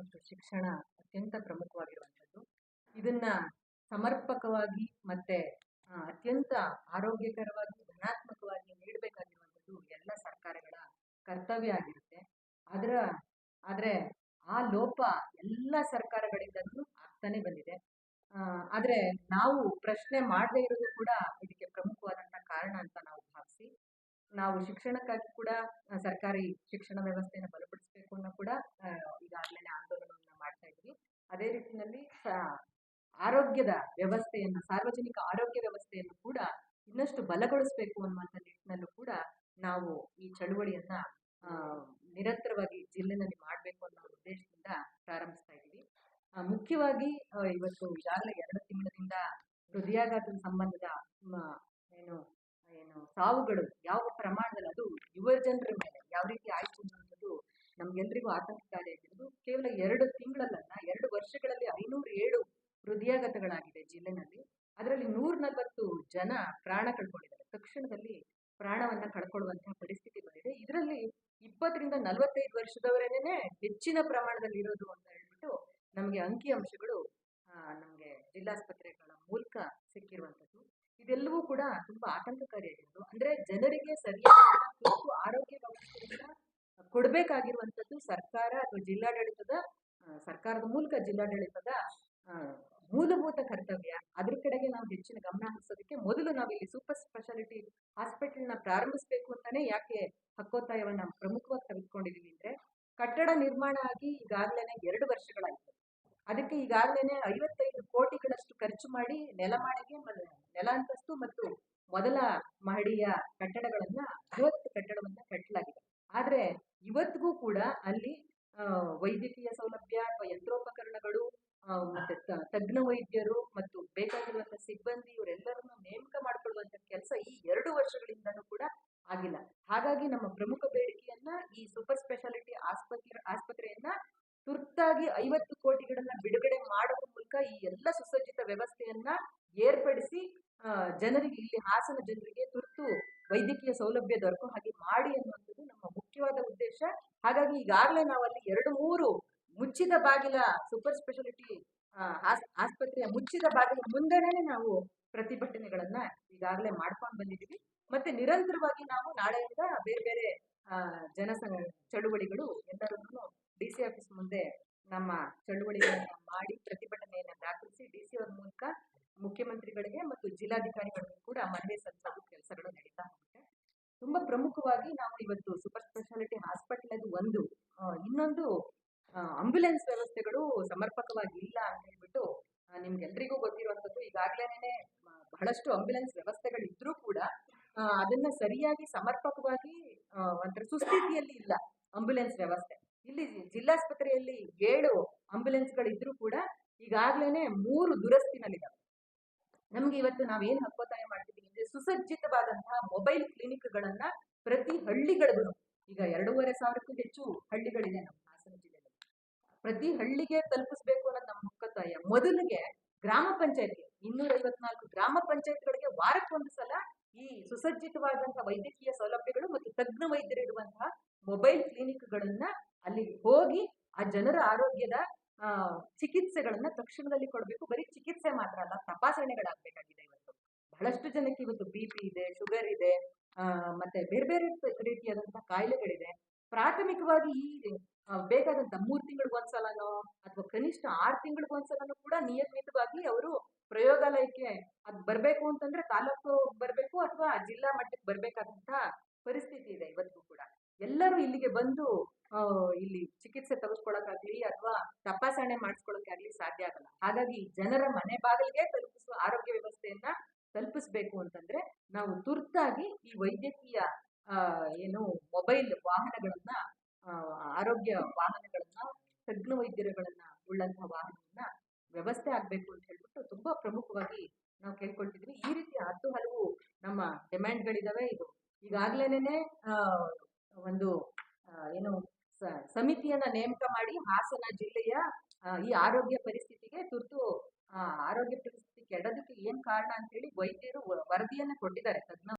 ಮತ್ತು ಶಿಕ್ಷಣ ಅತ್ಯಂತ ಪ್ರಮುಖವಾಗಿರುವಂಥದ್ದು. ಇದನ್ನ ಸಮರ್ಪಕವಾಗಿ ಮತ್ತೆ ಅತ್ಯಂತ ಆರೋಗ್ಯಕರವಾಗಿ, ಧನಾತ್ಮಕವಾಗಿ ನೀಡಬೇಕಾಗಿರುವಂಥದ್ದು ಎಲ್ಲ ಸರ್ಕಾರಗಳ ಕರ್ತವ್ಯ ಆಗಿರುತ್ತೆ. ಅದರ ಆದರೆ ಆ ಲೋಪ ಎಲ್ಲ ಸರ್ಕಾರಗಳಿಂದಲೂ ಆಗ್ತಾನೆ ಬಂದಿದೆ. ಆದರೆ ನಾವು ಪ್ರಶ್ನೆ ಮಾಡದೇ ಇರೋದು ಕೂಡ ಇದಕ್ಕೆ ಪ್ರಮುಖವಾದಂಥ ಕಾರಣ ಅಂತ ನಾವು ಭಾವಿಸಿ, ನಾವು ಶಿಕ್ಷಣಕ್ಕಾಗಿ ಕೂಡ, ಸರ್ಕಾರಿ ಶಿಕ್ಷಣ ವ್ಯವಸ್ಥೆಯನ್ನು ಬಲಪಡಿಸಬೇಕು ಅನ್ನೋ ಕೂಡ ಈಗಾಗಲೇ ಆಂದೋಲನವನ್ನು ಮಾಡ್ತಾ ಇದ್ವಿ ಅದೇ ರೀತಿಯಲ್ಲಿ ಸ- ಆರೋಗ್ಯದ ವ್ಯವಸ್ಥೆಯನ್ನು, ಸಾರ್ವಜನಿಕ ಆರೋಗ್ಯ ವ್ಯವಸ್ಥೆಯನ್ನು ಕೂಡ ಇನ್ನಷ್ಟು ಬಲಗೊಳಿಸಬೇಕು ಅನ್ನುವಂಥ ನಿಟ್ಟಿನಲ್ಲೂ ಕೂಡ ನಾವು ಈ ಚಳುವಳಿಯನ್ನ ನಿರಂತರವಾಗಿ ಜಿಲ್ಲೆನಲ್ಲಿ ಮಾಡಬೇಕು ಅನ್ನೋ ಉದ್ದೇಶದಿಂದ ಪ್ರಾರಂಭಿಸ್ತಾ ಇದ್ದೀವಿ. ಮುಖ್ಯವಾಗಿ ಇವತ್ತು ಈಗಾಗಲೇ ಎರಡು ತಿಂಗಳಿಂದ ಹೃದಯಾಘಾತದ ಸಂಬಂಧದ ಏನು ಏನು ಸಾವುಗಳು ಯಾವ ಪ್ರಮಾಣದಲ್ಲಿ, ಅದು ಯುವ ಜನರ ಮೇಲೆ ಯಾವ ರೀತಿ ಆಯ್ತು ಅನ್ನೋದು ನಮ್ಗೆಲ್ರಿಗೂ ಆತಂಕಕಾರಿಯಾಗಿರೋದು ಜಿಲ್ಲೆನಲ್ಲಿ ಅದರಲ್ಲಿ ನೂರ ನಲವತ್ತು ಜನ ಪ್ರಾಣ ಕಳ್ಕೊಂಡಿದ್ದಾರೆ. ತಕ್ಷಣದಲ್ಲಿ ಪ್ರಾಣವನ್ನ ಕಳ್ಕೊಳ್ಳುವಂತಹ ಪರಿಸ್ಥಿತಿ ಬಂದಿದೆ. ಇದರಲ್ಲಿ ಇಪ್ಪತ್ತರಿಂದ ನಲವತ್ತೈದು ವರ್ಷದವರೇನೆ ಹೆಚ್ಚಿನ ಪ್ರಮಾಣದಲ್ಲಿ ಇರೋದು ಅಂತ ಹೇಳ್ಬಿಟ್ಟು ನಮಗೆ ಅಂಕಿ ಅಂಶಗಳು ನಮಗೆ ಜಿಲ್ಲಾಸ್ಪತ್ರೆಗಳ ಮೂಲಕ ಸಿಕ್ಕಿರುವಂಥದ್ದು. ಇದೆಲ್ಲವೂ ಕೂಡ ತುಂಬಾ ಆತಂಕಕಾರಿಯಾಗಿರೋದು ಅಂದ್ರೆ ಜನರಿಗೆ ಸರಿಯಾದ ಆರೋಗ್ಯ ವ್ಯವಸ್ಥೆಯನ್ನ ಕೊಡಬೇಕಾಗಿರುವಂಥದ್ದು ಸರ್ಕಾರ ಅಥವಾ ಜಿಲ್ಲಾಡಳಿತದ ಸರ್ಕಾರದ ಮೂಲಕ ಜಿಲ್ಲಾಡಳಿತದ ಮೂಲಭೂತ ಕರ್ತವ್ಯ. ಅದ್ರ ಕಡೆಗೆ ನಾವು ಹೆಚ್ಚಿನ ಗಮನ ಹರಿಸೋದಕ್ಕೆ ಮೊದಲು ನಾವು ಇಲ್ಲಿ ಸೂಪರ್ ಸ್ಪೆಷಾಲಿಟಿ ಹಾಸ್ಪಿಟಲ್ನ ಪ್ರಾರಂಭಿಸಬೇಕು ಅಂತಾನೆ ಯಾಕೆ ಹಕ್ಕೋತ್ತಾಯವನ್ನ ಪ್ರಮುಖವಾಗಿ ತೆಗೆದುಕೊಂಡಿದೀವಿ ಅಂದ್ರೆ ಕಟ್ಟಡ ನಿರ್ಮಾಣ ಆಗಿ ಈಗಾಗಲೇ ಎರಡು ವರ್ಷಗಳಾಯಿತು. ಅದಕ್ಕೆ ಈಗಾಗಲೇ ಐವತ್ತೈದು ಕೋಟಿಗಳಷ್ಟು ಖರ್ಚು ಮಾಡಿ ನೆಲಮಾಳಿಗೆ ನೆಲ ಅಂತಸ್ತು ಮತ್ತು ಮೊದಲ ಮಹಡಿಯ ಕಟ್ಟಡಗಳನ್ನ ಬೃಹತ್ ಕಟ್ಟಡವನ್ನ ಕಟ್ಟಲಾಗಿದೆ ಆದ್ರೆ ಇವತ್ತಿಗೂ ಕೂಡ ಅಲ್ಲಿ ವೈದ್ಯಕೀಯ ಸೌಲಭ್ಯ ಅಥವಾ ಯಂತ್ರೋಪಕರಣಗಳು ಆ, ತಜ್ಞ ವೈದ್ಯರು ಮತ್ತು ಬೇಕಾಗಿರುವಂತಹ ಸಿಬ್ಬಂದಿ ಇವರೆಲ್ಲರನ್ನು ನೇಮಕ ಮಾಡಿಕೊಳ್ಳುವಂತ ಕೆಲಸ ಈ ಎರಡು ವರ್ಷಗಳಿಂದನೂ ಕೂಡ ಆಗಿಲ್ಲ. ಹಾಗಾಗಿ ನಮ್ಮ ಪ್ರಮುಖ ಬೇಡಿಕೆಯನ್ನ ಈ ಸೂಪರ್ ಸ್ಪೆಷಾಲಿಟಿ ಆಸ್ಪತ್ರೆ, ಆಸ್ಪತ್ರೆಯನ್ನ ತುರ್ತಾಗಿ ಐವತ್ತು ಕೋಟಿಗಳನ್ನ ಬಿಡುಗಡೆ ಮಾಡುವ ಮೂಲಕ ಈ ಎಲ್ಲ ಸುಸಜ್ಜಿತ ವ್ಯವಸ್ಥೆಯನ್ನ ಏರ್ಪಡಿಸಿ ಜನರಿಗೆ ಇಲ್ಲಿ ಹಾಸನ ಜನರಿಗೆ ತುರ್ತು ವೈದ್ಯಕೀಯ ಸೌಲಭ್ಯ ದೊರಕೋ ಹಾಗೆ ಮಾಡಿ ಅನ್ನುವಂಥದ್ದು ನಮ್ಮ ಮುಖ್ಯವಾದ ಉದ್ದೇಶ. ಹಾಗಾಗಿ ಈಗಾಗಲೇ ನಾವು ಅಲ್ಲಿ ಎರಡು, ಮೂರು ಮುಚ್ಚಿದ ಬಾಗಿಲ ಸೂಪರ್ ಸ್ಪೆಷಾಲಿಟಿ ಆಸ್ಪತ್ರೆಯ ಮುಚ್ಚಿದ ಬಾಗಿಲ ಮುಂದೆನೇ ನಾವು ಪ್ರತಿಭಟನೆಗಳನ್ನ ಈಗಾಗಲೇ ಮಾಡ್ಕೊಂಡು ಬಂದಿದ್ದೀವಿ ಮತ್ತೆ ನಿರಂತರವಾಗಿ ನಾವು ನಾಳೆಯಿಂದ ಬೇರೆ ಬೇರೆ ಜನ ಚಳುವಳಿಗಳು ಎಲ್ಲರೂ ಡಿ ಸಿ ಆಫೀಸ್ ಮುಂದೆ ನಮ್ಮ ಚಳುವಳಿಗಳನ್ನ ಮಾಡಿ ಪ್ರತಿಭಟನೆಯನ್ನ ದಾಖಲಿಸಿ ಡಿ ಸಿ ಅವ್ರ ಮೂಲಕ ಮುಖ್ಯಮಂತ್ರಿಗಳಿಗೆ ಮತ್ತು ಜಿಲ್ಲಾಧಿಕಾರಿಗಳಿಗೂ ಕೂಡ ಮನವಿ ಸಲ್ಲಿಸುವ ಕೆಲಸಗಳು ನಡೀತಾ ಹೋಗುತ್ತೆ. ತುಂಬಾ ಪ್ರಮುಖವಾಗಿ ನಾವು ಇವತ್ತು ಸೂಪರ್ ಸ್ಪೆಷಾಲಿಟಿ ಹಾಸ್ಪಿಟಲ್ ಅದು ಒಂದು ಇನ್ನೊಂದು ಆಂಬ್ಯುಲೆನ್ಸ್ ವ್ಯವಸ್ಥೆಗಳು ಸಮರ್ಪಕವಾಗಿ ಇಲ್ಲ ಅಂತ ಹೇಳ್ಬಿಟ್ಟು ನಿಮ್ಗೆಲ್ರಿಗೂ ಗೊತ್ತಿರುವಂತದ್ದು ಈಗಾಗಲೇ ಬಹಳಷ್ಟು ಆಂಬ್ಯುಲೆನ್ಸ್ ವ್ಯವಸ್ಥೆಗಳಿದ್ರೂ ಕೂಡ ಅದನ್ನ ಸರಿಯಾಗಿ ಸಮರ್ಪಕವಾಗಿ ಒಂಥರ ಸುಸ್ಥಿತಿಯಲ್ಲಿ ಇಲ್ಲ ಆಂಬ್ಯುಲೆನ್ಸ್ ವ್ಯವಸ್ಥೆ. ಇಲ್ಲಿ ಜಿಲ್ಲಾಸ್ಪತ್ರೆಯಲ್ಲಿ ಏಳು ಆಂಬ್ಯುಲೆನ್ಸ್ಗಳಿದ್ರೂ ಕೂಡ ಈಗಾಗಲೇ ಮೂರು ದುರಸ್ತಿನಲ್ಲಿದ್ದಾವೆ ನಮ್ಗೆ ಇವತ್ತು ನಾವೇನ್ ಹಕ್ಕೊತ್ತಾಯ ಮಾಡ್ತಿದ್ದೀವಿ ಅಂದ್ರೆ ಸುಸಜ್ಜಿತವಾದಂತಹ ಮೊಬೈಲ್ ಕ್ಲಿನಿಕ್ಗಳನ್ನ ಪ್ರತಿ ಹಳ್ಳಿಗಳಿಗೂ ಈಗ ಎರಡೂವರೆ ಸಾವಿರಕ್ಕೂ ಹೆಚ್ಚು ಹಳ್ಳಿಗಳಿದೆ ನಮ್ಮ ಪ್ರತಿ ಹಳ್ಳಿಗೆ ತಲುಪಿಸ್ಬೇಕು ಅನ್ನೋದು ನಮ್ಮ ಮುಖ್ಯತಾಯ ಮೊದಲಿಗೆ ಗ್ರಾಮ ಪಂಚಾಯತ್ಗೆ ಇನ್ನೂರ ಐವತ್ನಾಲ್ಕು ಗ್ರಾಮ ಪಂಚಾಯತ್ಗಳಿಗೆ ವಾರಕ್ಕೊಂದು ಸಲ ಈ ಸುಸಜ್ಜಿತವಾದಂತಹ ವೈದ್ಯಕೀಯ ಸೌಲಭ್ಯಗಳು ಮತ್ತು ತಜ್ಞ ವೈದ್ಯರು ಇರುವಂತಹ ಮೊಬೈಲ್ ಕ್ಲಿನಿಕ್ಗಳನ್ನ ಅಲ್ಲಿ ಹೋಗಿ ಆ ಜನರ ಆರೋಗ್ಯದ ಚಿಕಿತ್ಸೆಗಳನ್ನ ತಕ್ಷಣದಲ್ಲಿ ಕೊಡಬೇಕು. ಬರೀ ಚಿಕಿತ್ಸೆ ಮಾತ್ರ ಅಲ್ಲ, ತಪಾಸಣೆಗಳಾಗಬೇಕಾಗಿದೆ ಇವತ್ತು. ಬಹಳಷ್ಟು ಜನಕ್ಕೆ ಇವತ್ತು ಬಿ ಪಿ ಇದೆ, ಶುಗರ್ ಇದೆ ಮತ್ತೆ ಬೇರೆ ಬೇರೆ ರೀತಿಯಾದಂತಹ ಕಾಯಿಲೆಗಳಿದೆ. ಪ್ರಾಥಮಿಕವಾಗಿ ಈ ಆ, ಬೇಕಾದಂತ ಮೂರ್ ತಿಂಗಳಿಗೊಂದ್ಸಲನೋ ಅಥವಾ ಕನಿಷ್ಠ ಆರು ತಿಂಗಳಿಗೊಂದ್ಸಲನೂ ಕೂಡ ನಿಯಮಿತವಾಗಿ ಅವರು ಪ್ರಯೋಗಾಲಯಕ್ಕೆ ಅದು ಬರಬೇಕು ಅಂತಂದ್ರೆ ತಾಲೂಕು ಬರಬೇಕು ಅಥವಾ ಜಿಲ್ಲಾ ಮಟ್ಟಕ್ಕೆ ಬರ್ಬೇಕಾದಂತ ಪರಿಸ್ಥಿತಿ ಇದೆ ಇವತ್ತಿಗೂ ಕೂಡ. ಎಲ್ಲರೂ ಇಲ್ಲಿಗೆ ಬಂದು ಇಲ್ಲಿ ಚಿಕಿತ್ಸೆ ತೆಗೆದುಕೊಳ್ಳೋಕ್ಕಾಗ್ಲಿ ಅಥವಾ ತಪಾಸಣೆ ಮಾಡಿಸ್ಕೊಳ್ಳೋಕ್ಕಾಗ್ಲಿ ಸಾಧ್ಯ ಆಗಲ್ಲ. ಹಾಗಾಗಿ ಜನರ ಮನೆ ಬಾಗಿಲಿಗೆ ತಲುಪಿಸುವ ಆರೋಗ್ಯ ವ್ಯವಸ್ಥೆಯನ್ನ ತಲುಪಿಸ್ಬೇಕು ಅಂತಂದ್ರೆ ನಾವು ತುರ್ತಾಗಿ ಈ ವೈದ್ಯಕೀಯ ಏನು ಮೊಬೈಲ್ ವಾಹನಗಳನ್ನ ಆರೋಗ್ಯ ವಾಹನಗಳನ್ನ ತಜ್ಞ ವೈದ್ಯರುಗಳನ್ನ, ಉಳ್ಳಂತಹ ವಾಹನಗಳನ್ನ ವ್ಯವಸ್ಥೆ ಆಗ್ಬೇಕು ಅಂತ ಹೇಳ್ಬಿಟ್ಟು ತುಂಬಾ ಪ್ರಮುಖವಾಗಿ ನಾವು ಕೇಳ್ಕೊಳ್ತಿದ್ವಿ. ಈ ರೀತಿ ಹತ್ತು ಹಲವು ನಮ್ಮ ಡಿಮ್ಯಾಂಡ್ಗಳಿದಾವೆ. ಇದು ಈಗಾಗ್ಲೇನೆ ಒಂದು ಏನು ಸಮಿತಿಯನ್ನ ನೇಮಕ ಮಾಡಿ ಹಾಸನ ಜಿಲ್ಲೆಯ ಈ ಆರೋಗ್ಯ ಪರಿಸ್ಥಿತಿಗೆ ತುರ್ತು ಆರೋಗ್ಯ ಪರಿಸ್ಥಿತಿ ಕೆಡೋದಕ್ಕೆ ಏನ್ ಕಾರಣ ಅಂತ ಹೇಳಿ ವೈದ್ಯರು ವರದಿಯನ್ನ ಕೊಟ್ಟಿದ್ದಾರೆ. ತಜ್ಞ